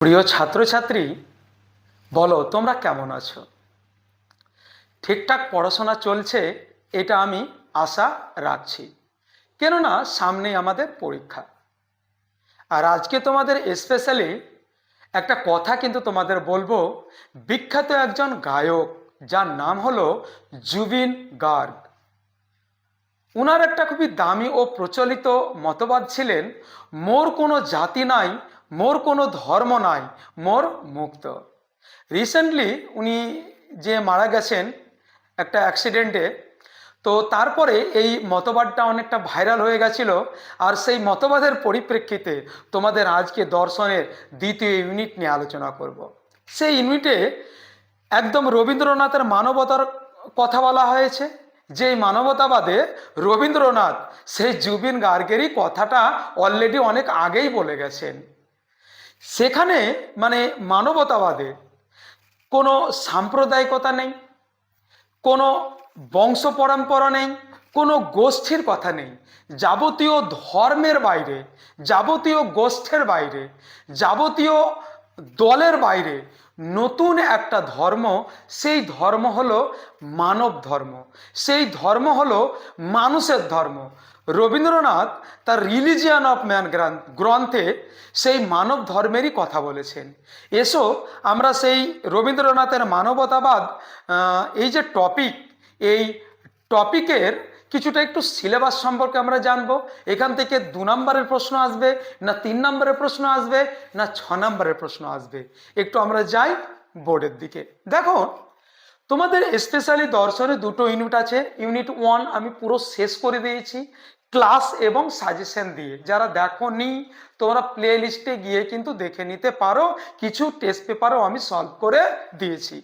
প্রিয় ছাত্রছাত্রী, বলো তোমরা কেমন আছো? ঠিকঠাক পড়াশোনা চলছে, এটা আমি আশা রাখছি। কেননা সামনে আমাদের পরীক্ষা। আর আজকে তোমাদের স্পেশালি একটা কথা কিন্তু তোমাদের বলব, বিখ্যাত একজন গায়ক, যার নাম হলো জুবিন গার্গ। উনার একটা খুবই দামি ও প্রচলিত মতবাদ ছিলেন, মোর কোনো জাতি নাই মোর কোনো ধর্ম নাই, মোর মুক্ত। রিসেন্টলি উনি যে মারা গেছেন একটা অ্যাক্সিডেন্টে তো তারপরে এই মতবাদটা অনেকটা ভাইরাল হয়ে গেছিল, আর সেই মতবাদের পরিপ্রেক্ষিতে তোমাদের আজকে দর্শনের দ্বিতীয় ইউনিট নিয়ে আলোচনা করব। সেই ইউনিটে একদম রবীন্দ্রনাথের মানবতার কথা বলা হয়েছে যে মানবতাবাদে রবীন্দ্রনাথ সেই জুবিন গার্গেরই কথাটা অলরেডি অনেক আগেই বলে গেছেন। সেখানে মানে মানবতাবাদে কোনো সাম্প্রদায়িকতা নেই, কোনো বংশ পরম্পরা নেই, কোনো গোষ্ঠীর কথা নেই। যাবতীয় ধর্মের বাইরে, যাবতীয় গোষ্ঠের বাইরে, যাবতীয় দলের বাইরে নতুন একটা ধর্ম, সেই ধর্ম হলো মানব ধর্ম। সেই ধর্ম হলো মানুষের ধর্ম। রবীন্দ্রনাথ তার রিলিজিয়ান অফ ম্যান গ্রন্থে সেই মানব ধর্মেরই কথা বলেছেন। এসো আমরা সেই রবীন্দ্রনাথের মানবতাবাদ এই যে টপিক এই টপিকের কিছুটা একটু সিলেবাস সম্পর্কে আমরা জানব। এখান থেকে দু নম্বরের প্রশ্ন আসবে, না তিন নম্বরের প্রশ্ন আসবে, না ছ নম্বরের প্রশ্ন আসবে। একটু আমরা যাই বোর্ডের দিকে। দেখো, তোমাদের স্পেশালি দর্শনে দুটো ইউনিট আছে ইউনিট ওয়ান আমি পুরো শেষ করে দিয়েছি। ক্লাস এবং সাজেশন দিয়ে। যারা দেখো নি তোমরা প্লে লিস্টে গিয়ে কিন্তু দেখে নিতে পারো। কিছু টেস্ট পেপারও আমি সলভ করে দিয়েছি।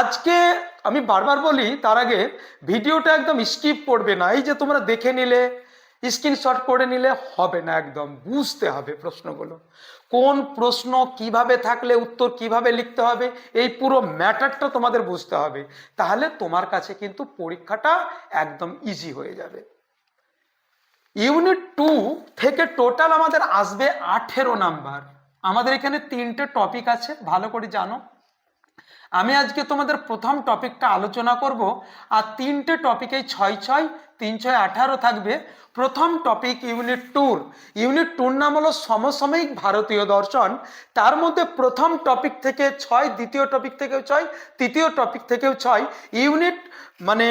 আজকে আমি বারবার বলি, তার আগে ভিডিওটা একদম স্কিপ করবে না। এই যে তোমরা দেখে নিলে স্ক্রিনশট করে নিলে হবে না একদম। বুঝতে হবে প্রশ্নগুলো। কোন প্রশ্ন কীভাবে থাকলে উত্তর কীভাবে লিখতে হবে, এই পুরো ম্যাটারটা তোমাদের বুঝতে হবে। তাহলে তোমার কাছে কিন্তু পরীক্ষাটা একদম ইজি হয়ে যাবে। ইউনিট টু থেকে টোটাল আমাদের আসবে আঠেরো নাম্বার আমাদের এখানে তিনটে টপিক আছে, ভালো করে জানো। আমি আজকে তোমাদের প্রথম টপিকটা আলোচনা করব, আর তিনটে টপিকে ছয় ছয়, তিন ছয় আঠারো থাকবে। প্রথম topic unit two unit two নাম হলো সমসাময়িক ভারতীয় দর্শন। তার মধ্যে প্রথম টপিক থেকে ছয়, দ্বিতীয় টপিক থেকেও ছয়, তৃতীয় টপিক থেকেও ছয়। ইউনিট মানে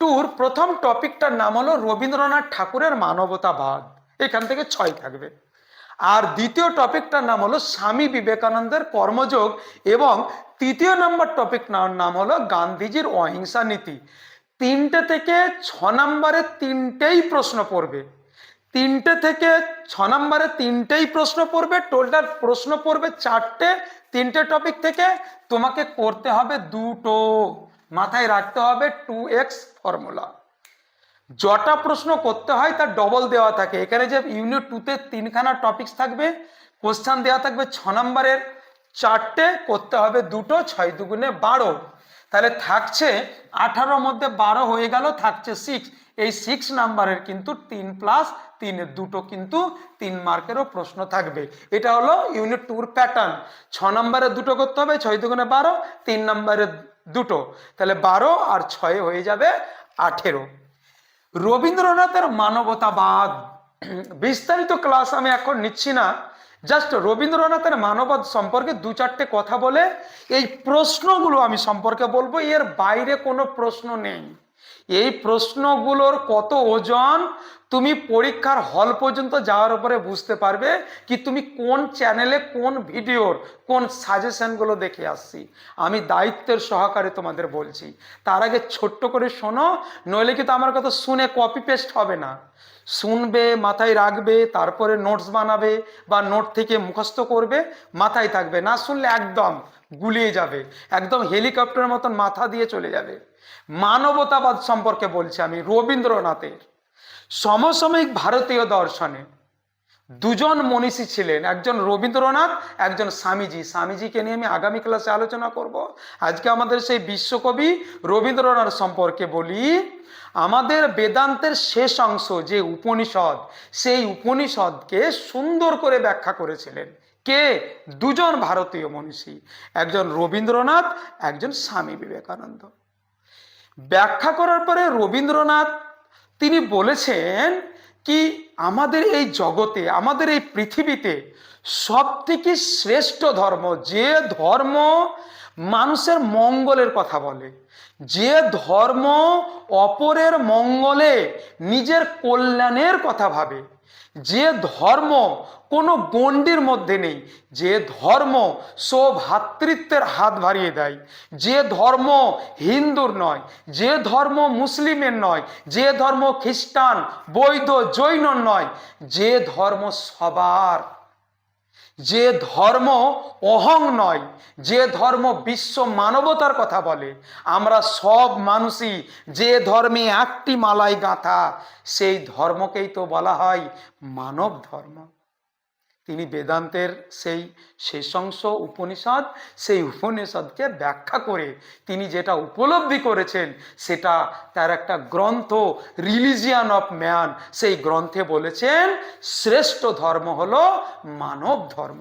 টুর প্রথম টপিকটার নাম হলো রবীন্দ্রনাথ ঠাকুরের মানবতাবাদ। এখান থেকে ছয় থাকবে। আর দ্বিতীয় টপিকটার নাম হলো স্বামী বিবেকানন্দের কর্মযোগ এবং তৃতীয় নম্বর টপিক নাম হলো গান্ধীজির অহিংসা নীতি। তিনটে থেকে ছ নম্বরে তিনটেই প্রশ্ন পড়বে। তিনটে থেকে ছ নম্বরে তিনটেই প্রশ্ন পড়বে। টোটাল প্রশ্ন পড়বে চারটে। তিনটে টপিক থেকে তোমাকে করতে হবে দুটো। মাথায় রাখতে হবে টু এক্স ফর্মুলা যটা প্রশ্ন করতে হয় তার ডবল দেওয়া থাকে। এখানে যে ইউনিট টুতে তিনখানা টপিকস থাকবে কোশ্চান দেওয়া থাকবে ছ নম্বরের। চারটে করতে হবে দুটো, ছয় দুগুণে বারো। তাহলে থাকছে আঠারোর মধ্যে বারো হয়ে গেল, থাকছে সিক্স এই সিক্স নাম্বারের কিন্তু তিন প্লাস তিনের দুটো কিন্তু তিন মার্কেরও প্রশ্ন থাকবে। এটা হলো ইউনিট টুর প্যাটার্ন ছ নম্বরে দুটো করতে হবে, ছয় দুগুণে বারো। তিন নম্বরে দুটো। তাহলে বারো আর ছয়ে হয়ে যাবে আঠেরো। রবীন্দ্রনাথের মানবতাবাদ। বিস্তারিত ক্লাস আমি এখন নিচ্ছি না। জাস্ট রবীন্দ্রনাথের মানবাদ সম্পর্কে দু চারটে কথা বলে এই প্রশ্নগুলো আমি সম্পর্কে বলব। এর বাইরে কোনো প্রশ্ন নেই। এই প্রশ্নগুলোর কত ওজন তুমি পরীক্ষার হল পর্যন্ত যাওয়ার উপরে বুঝতে পারবে কি তুমি কোন চ্যানেলে কোন ভিডিওর কোন সাজেশনগুলো দেখে আসছি। আমি দায়িত্বের সহকারে তোমাদের বলছি। তার আগে ছোট্ট করে শোনো, নইলে কিন্তু আমার কথা শুনে কপি পেস্ট হবে না। শুনবে, মাথায় রাখবে, তারপরে নোটস বানাবে বা নোট থেকে মুখস্থ করবে, মাথায় থাকবে। না শুনলে একদম গুলিয়ে যাবে। একদম হেলিকপ্টারের মতন মাথা দিয়ে চলে যাবে। মানবতাবাদ সম্পর্কে বলছি আমি, রবীন্দ্রনাথের। সমসাময়িক ভারতীয় দর্শনে দুজন মনীষী ছিলেন, একজন রবীন্দ্রনাথ, একজন স্বামীজি। স্বামীজিকে নিয়ে আমি আগামী ক্লাসে আলোচনা করব। আজকে আমাদের সেই বিশ্বকবি রবীন্দ্রনাথ সম্পর্কে বলি, আমাদের বেদান্তের শেষ অংশ যে উপনিষদ, সেই উপনিষদকে সুন্দর করে ব্যাখ্যা করেছিলেন। কে? দুজন ভারতীয় মনীষী, একজন রবীন্দ্রনাথ, একজন স্বামী বিবেকানন্দ। ব্যাখ্যা করার পরে রবীন্দ্রনাথ তিনি বলেছেন কি আমাদের এই জগতে, আমাদের এই পৃথিবীতে সব থেকে শ্রেষ্ঠ ধর্ম, যে ধর্ম মানুষের মঙ্গলের কথা বলে, যে ধর্ম অপরের মঙ্গলে নিজের কল্যাণের কথা ভাবে যে ধর্ম কোনো গণ্ডির মধ্যে নেই, যে ধর্ম সৌভাতৃত্বের হাত ভারিয়ে দেয়, যে ধর্ম হিন্দুর নয়, যে ধর্ম মুসলিমের নয়, যে ধর্ম খ্রিস্টান, বৈধ, জৈন নয়, যে ধর্ম সবার যে ধর্ম অহং নয়, যে ধর্ম বিশ্ব মানবতার কথা বলে, আমরা সব মানুষই যে ধর্মে একটি মালাই গাঁথা, সেই ধর্মকেই তো বলা হয় মানব ধর্ম। তিনি বেদান্তের সেই শেষাংশ উপনিষদ, সেই উপনিষদকে ব্যাখ্যা করে তিনি যেটা উপলব্ধি করেছেন, সেটা তার একটা গ্রন্থ রিলিজিয়ান অফ ম্যান সেই গ্রন্থে বলেছেন, শ্রেষ্ঠ ধর্ম হলো মানব ধর্ম।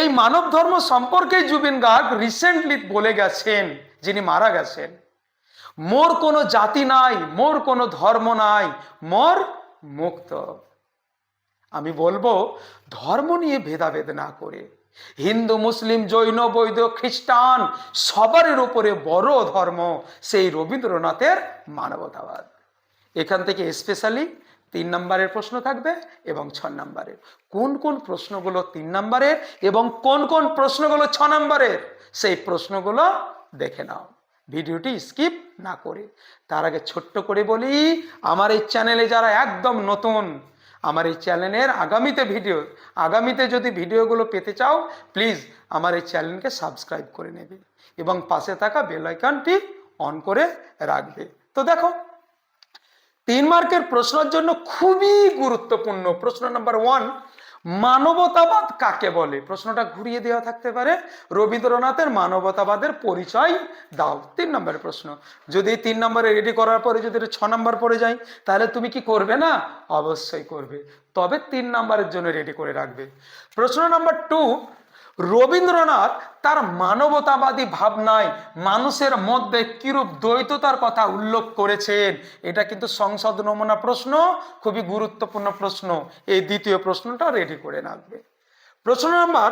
এই মানব ধর্ম সম্পর্কে জুবিন গার্গ রিসেন্টলি বলে গেছেন, যিনি মারা গেছেন, মোর কোনো জাতি নাই, মোর কোনো ধর্ম নাই, মোর মুক্ত। আমি বলব, ধর্ম নিয়ে ভেদাভেদ না করে। হিন্দু, মুসলিম, জৈন, বৈধ, খ্রিস্টান, সবারের উপরে বড় ধর্ম সেই রবীন্দ্রনাথের মানবতাবাদ। এখান থেকে স্পেশালি তিন নম্বরের প্রশ্ন থাকবে এবং ছ নম্বরের। কোন কোন প্রশ্নগুলো তিন নম্বরের এবং কোন কোন প্রশ্নগুলো ছ নম্বরের, সেই প্রশ্নগুলো দেখে নাও। ভিডিওটি স্কিপ না করে। তার আগে ছোট্ট করে বলি, আমার এই চ্যানেলে যারা একদম নতুন আমার এই চ্যানেলের আগামীতে ভিডিও, আগামীতে যদি ভিডিওগুলো পেতে চাও প্লিজ আমার এই চ্যানেলকে সাবস্ক্রাইব করে নেবে এবং পাশে থাকা বেলাইকানটি অন করে রাখবে। তো দেখো, তিন মার্কের প্রশ্নের জন্য খুবই গুরুত্বপূর্ণ প্রশ্ন নাম্বার ওয়ান মানবতাবাদ কাকে বলে? প্রশ্নটা ঘুরিয়ে দেওয়া থাকতে পারে। রবীন্দ্রনাথের মানবতাবাদের পরিচয় দাও। তিন নম্বরের প্রশ্ন। যদি তিন নম্বরে রেডি করার পরে যদি ছ নম্বর পড়ে যায়, তাহলে তুমি কি করবে না? অবশ্যই করবে। তবে তিন নম্বরের জন্য রেডি করে রাখবে। প্রশ্ন নম্বর টু রবীন্দ্রনাথ তার মানবতাবাদী ভাবনায় মানুষের মধ্যে কিরূপ দ্বৈততার কথা উল্লেখ করেছেন? এটা কিন্তু সংসদ নমুনা প্রশ্ন, খুবই গুরুত্বপূর্ণ প্রশ্ন। এই দ্বিতীয় প্রশ্নটা রেডি করে রাখবে। প্রশ্ন নাম্বার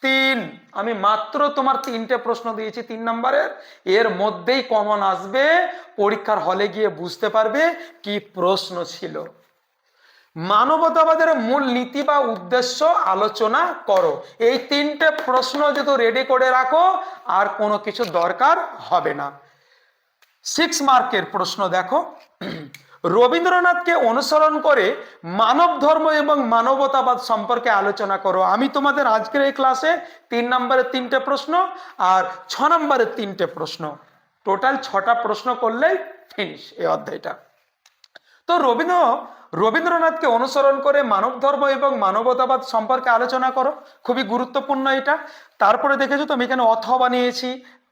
তিন, আমি মাত্র তোমার তিনটে প্রশ্ন দিয়েছি তিন নম্বরের। এর মধ্যেই কমন আসবে, পরীক্ষার হলে গিয়ে বুঝতে পারবে কি প্রশ্ন ছিল। মানবতাবাদের মূল নীতি বা উদ্দেশ্য আলোচনা করো। এই তিনটে প্রশ্ন যদি রেডি করে রাখো, আর কোনো কিছু দরকার হবে না। সিক্স মার্কের প্রশ্ন দেখো। রবীন্দ্রনাথকে অনুসরণ করে মানব ধর্ম এবং মানবতাবাদ সম্পর্কে আলোচনা করো। আমি তোমাদের আজকের এই ক্লাসে তিন নম্বরের তিনটে প্রশ্ন আর ছ নম্বরের তিনটে প্রশ্ন। টোটাল ছটা প্রশ্ন করলেই ফিনিশ এই অধ্যায়টা। তো রবীন্দ্র, রবীন্দ্রনাথকে অনুসরণ করে মানব ধর্ম এবং মানবতাবাদ সম্পর্কে আলোচনা করো। খুবই গুরুত্বপূর্ণ এটা। তারপরে দেখেছ তো আমি এখানে অথ নিয়েছি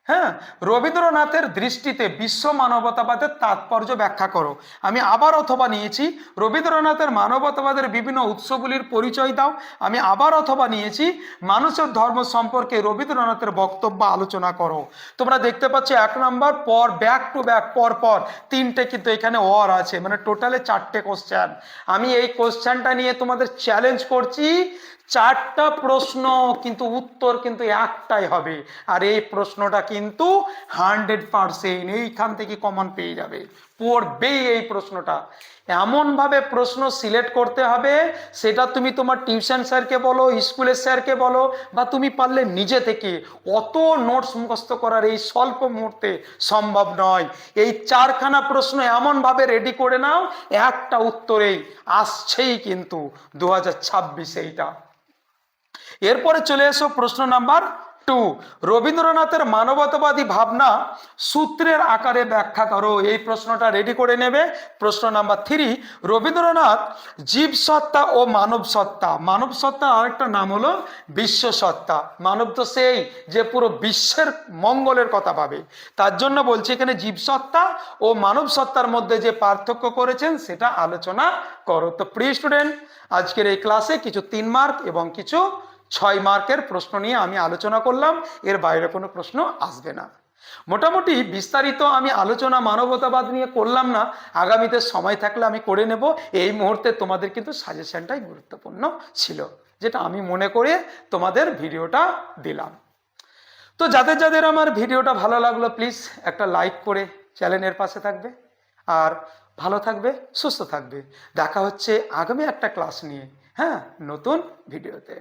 হ্যাঁ রবীন্দ্রনাথের দৃষ্টিতে বিশ্ব মানবতাবাদের তাৎপর্য ব্যাখ্যা করো। আমি আবার অথবা নিয়েছি, রবীন্দ্রনাথের মানবতাবাদের বিভিন্ন উৎসগুলির পরিচয় দাও। আমি আবার অথবা নিয়েছি মানুষের ধর্ম সম্পর্কে রবীন্দ্রনাথের বক্তব্য আলোচনা করো। তোমরা দেখতে পাচ্ছ এক নম্বর, পর ব্যাক টু ব্যাক পর পর। তিনটে কিন্তু এখানে অর আছে মানে টোটালে চারটে কোশ্চেন আমি এই কোশ্চেনটা নিয়ে তোমাদের চ্যালেঞ্জ করছি চারটা প্রশ্ন কিন্তু উত্তর কিন্তু একটাই হবে। আর এই প্রশ্নটা কিন্তু হান্ড্রেড পারসেন্ট এইখান থেকে কমন পেয়ে যাবে। পড়বেই এই প্রশ্নটা। এমনভাবে প্রশ্ন সিলেক্ট করতে হবে, সেটা তুমি তোমার টিউশন স্যারকে বলো, স্কুলের স্যারকে বলো, বা তুমি পারলে নিজে থেকে অত নোটস মুখস্থ করার এই স্বল্প মুহূর্তে সম্ভব নয়। এই চারখানা প্রশ্ন এমনভাবে রেডি করে নাও, একটা উত্তরেই আসছেই কিন্তু দু হাজার ছাব্বিশে এইটা। এরপরে চলে এসো প্রশ্ন নাম্বার টু রবীন্দ্রনাথের মানবতাবাদী ভাবনা সূত্রের আকারে ব্যাখ্যা করো। এই প্রশ্নটা রেডি করে নেবে। প্রশ্ন নাম্বার থ্রি রবীন্দ্রনাথ জীব সত্তা ও মানব সত্তা মানব সত্তার আরেকটা নাম হলো বিশ্ব সত্তা মানব তো সেই যে পুরো বিশ্বের মঙ্গলের কথা ভাবে। তার জন্য বলছি এখানে জীব সত্তা ও মানব সত্তার মধ্যে যে পার্থক্য করেছেন, সেটা আলোচনা করো। তো প্রিয় স্টুডেন্ট আজকের এই ক্লাসে কিছু তিন মার্ক এবং কিছু ছয় মার্কের প্রশ্ন নিয়ে আমি আলোচনা করলাম, এর বাইরে কোনো প্রশ্ন আসবে না। মোটামুটি বিস্তারিত আমি আলোচনা মানবতাবাদ নিয়ে করলাম না, আগামীতে সময় থাকলে আমি করে নেব, এই মুহূর্তে তোমাদের কিন্তু সাজেশনটাই গুরুত্বপূর্ণ ছিল, যেটা আমি মনে করে তোমাদের ভিডিওটা দিলাম। তো যাদের যাদের আমার ভিডিওটা ভালো লাগল, প্লিজ একটা লাইক করে চ্যানেলের পাশে থাকবে, আর ভালো থাকবে, সুস্থ থাকবে। দেখা হচ্ছে আগামী একটা ক্লাস নিয়ে হ্যাঁ নতুন ভিডিওতে।